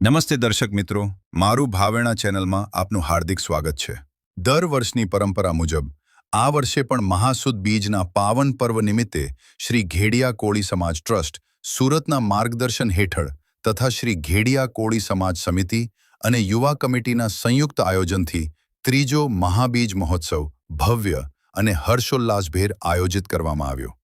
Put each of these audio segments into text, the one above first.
નમસ્તે દર્શક મિત્રો, મારું ભાવેણા ચેનલમાં આપનું હાર્દિક સ્વાગત છે. દર વર્ષની પરંપરા મુજબ, આ વર્ષે પણ મહાસુદ બીજના પાવન પર્વ નિમિત્તે શ્રી ઘેડિયા કોળી સમાજ ટ્રસ્ટ, સુરતના માર્ગદર્શન હેઠળ તથા શ્રી ઘેડિયા કોળી સમાજ સમિતિ અને યુવા કમિટીના સંયુક્ત આયોજનથી ત્રીજો મહાબીજ મહોત્સવ ભવ્ય અને હર્ષોલ્લાસભેર આયોજિત કરવામાં આવ્યો.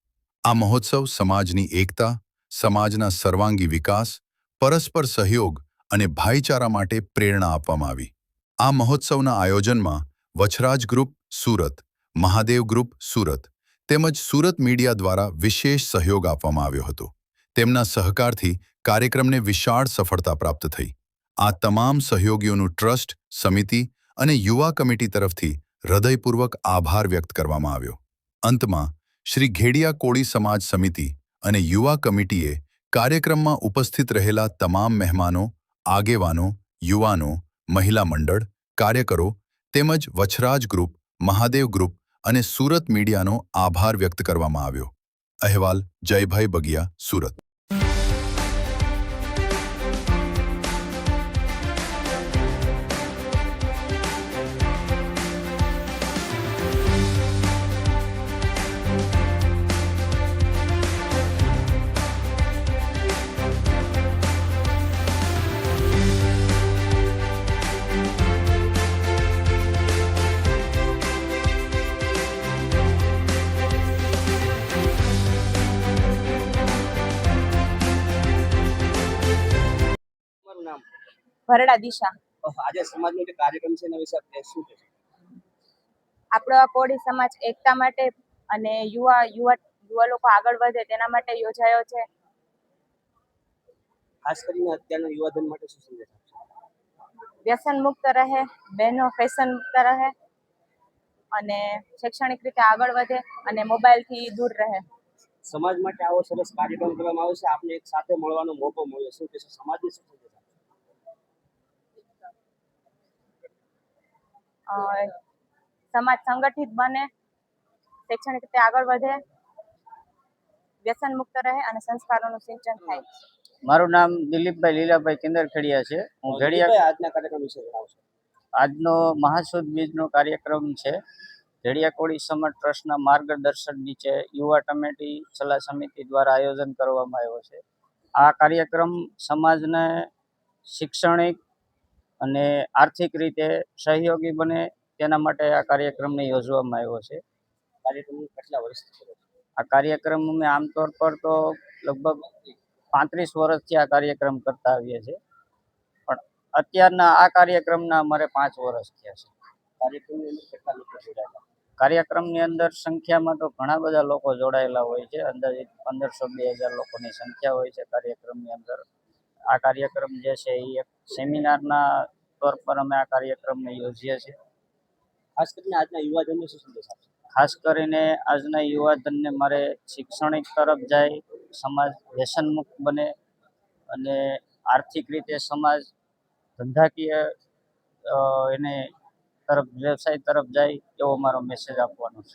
આ મહોત્સવ સમાજની એકતા, સમાજના સર્વાંગી વિકાસ, પરસ્પર સહયોગ અને ભાઈચારા માટે પ્રેરણા આપવામાં આવી. આ મહોત્સવના આયોજનમાં વછરાજ ગ્રુપ સુરત, મહાદેવ ગ્રુપ સુરત તેમજ સુરત મીડિયા દ્વારા વિશેષ સહયોગ આપવામાં આવ્યો હતો. તેમના સહકારથી કાર્યક્રમને વિશાળ સફળતા પ્રાપ્ત થઈ. આ તમામ સહયોગીઓનું ટ્રસ્ટ, સમિતિ અને યુવા કમિટી તરફથી હૃદયપૂર્વક આભાર વ્યક્ત કરવામાં આવ્યો. અંતમાં, શ્રી ઘેડિયા કોળી સમાજ સમિતિ અને યુવા કમિટીએ કાર્યક્રમમાં ઉપસ્થિત રહેલા તમામ મહેમાનો આગેવાનો, યુવાનો, મહિલા મંડળ, કાર્યકરો તેમજ વછરાજ ગ્રુપ, મહાદેવ ગ્રુપ અને સુરત મીડિયાનો આભાર વ્યક્ત કરવામાં આવ્યો. અહેવાલ જયભાઈ બગિયા, સુરત. નામ? ભરડા દિશા. આજે સમાજનો જે કાર્યક્રમ છે એના વિશે આપણે શું કહેશો આપણો આ કોળી સમાજ એકતા માટે અને યુવા યુવા યુવા લોકો આગળ વધે તેના માટે યોજાયો છે. ખાસ કરીને અત્યારના યુવાધન માટે શું સંદેશ વ્યસન મુક્ત રહે બહેનો ફેશન મુક્ત રહે અને શૈક્ષણિક રીતે આગળ વધે અને મોબાઈલથી દૂર રહે. સમાજ માટે આવો સરસ કાર્યક્રમ કરવામાં આવ્યો છે. આપને એક સાથે મળવાનો મોકો મળ્યો. શું કહેશો? સમાજને શું સંદેશ આપશો અ, સમાજ સંગઠિત બને શૈક્ષણિક રીતે આગળ વધે વ્યસન મુક્ત રહે અને સંસ્કારોનું સિંચન થાય. મારું નામ દિલીપભાઈ લીલાભાઈ કિંદરખેડિયા છે. હું ઘડિયા આજના કાર્યક્રમ વિશે જણાવશો આજનો મહાસુદ બીજનો કાર્યક્રમ છે. ઘડિયાકોળી સમર ટ્રસ્ટના માર્ગદર્શન નીચે યુવા ટમેટી સલાહ સમિતિ દ્વારા આયોજન કરવામાં આવ્યો છે. આ કાર્યક્રમ સમાજને શૈક્ષણિક અને આર્થિક રીતે સહયોગી બને તેના માટે આ કાર્યક્રમને યોજવામાં આવ્યો છે. કાર્યક્રમ કેટલા વર્ષથી આ કાર્યક્રમ અમે આમતોર પર તો લગભગ પાંત્રીસ વર્ષથી આ કાર્યક્રમ કરતા આવીએ છીએ. પણ અત્યારના આ કાર્યક્રમના અમારે પાંચ વર્ષ થયા છે. કાર્યક્રમની અંદર કાર્યક્રમની અંદર સંખ્યામાં તો ઘણા બધા લોકો જોડાયેલા હોય છે. અંદાજિત પંદરસો બે હજાર લોકોની સંખ્યા હોય છે કાર્યક્રમની અંદર. આ કાર્યક્રમ જે છે એ એક સેમિનારના તોર પર અમે આ કાર્યક્રમને યોજીએ છીએ. ખાસ કરીને આજના યુવાધનને શું સંદેશ આપશો? ખાસ કરીને આજના યુવાધનને મારે શૈક્ષણિક તરફ જાય સમાજ વ્યસનમુક્ત બને અને આર્થિક રીતે સમાજ ધંધાકીય એને તરફ વ્યવસાય તરફ જાય એવો મારો મેસેજ આપવાનો છે.